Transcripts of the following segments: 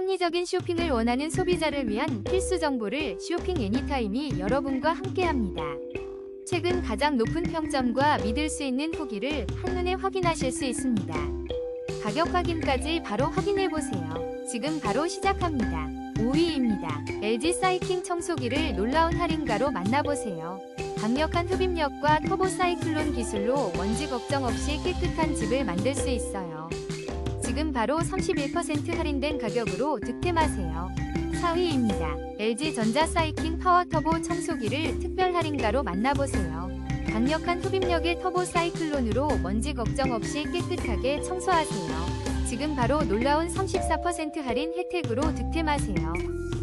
합리적인 쇼핑을 원하는 소비자를 위한 필수 정보를 쇼핑 애니타임이 여러분과 함께합니다. 최근 가장 높은 평점과 믿을 수 있는 후기를 한눈에 확인하실 수 있습니다. 가격 확인까지 바로 확인해 보세요. 지금 바로 시작합니다. 5위입니다. LG 사이킹 청소기를 놀라운 할인가로 만나보세요. 강력한 흡입력과 터보 사이클론 기술로 먼지 걱정 없이 깨끗한 집을 만들 수 있어요. 지금 바로 31% 할인된 가격으로 득템하세요. 4위입니다. LG 전자 사이킹 파워 터보 청소기를 특별 할인가로 만나보세요. 강력한 흡입력의 터보 사이클론으로 먼지 걱정 없이 깨끗하게 청소하세요. 지금 바로 놀라운 34% 할인 혜택으로 득템하세요.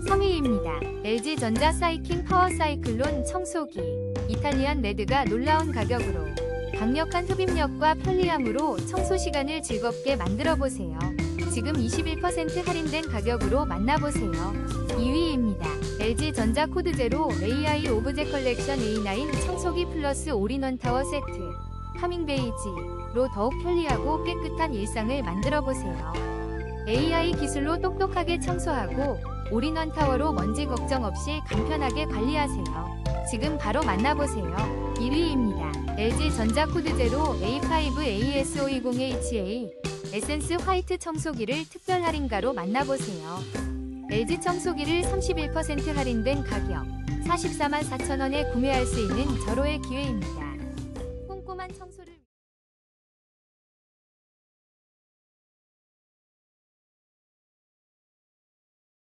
3위입니다. LG 전자 사이킹 파워 사이클론 청소기. 이탈리안 레드가 놀라운 가격으로 강력한 흡입력과 편리함으로 청소 시간을 즐겁게 만들어 보세요. 지금 21% 할인된 가격으로 만나보세요. 2위입니다. LG 전자 코드 제로 AI 오브제 컬렉션 A9 청소기 플러스 올인원 타워 세트. 카밍 베이지로 더욱 편리하고 깨끗한 일상을 만들어 보세요. AI 기술로 똑똑하게 청소하고 올인원 타워로 먼지 걱정 없이 간편하게 관리하세요. 지금 바로 만나보세요. 1위입니다. LG 전자 코드 제로 A5 AS520HA 에센스 화이트 청소기를 특별 할인가로 만나보세요. LG 청소기를 31% 할인된 가격 44만 4천원에 구매할 수 있는 절호의 기회입니다. 꼼꼼한 청소를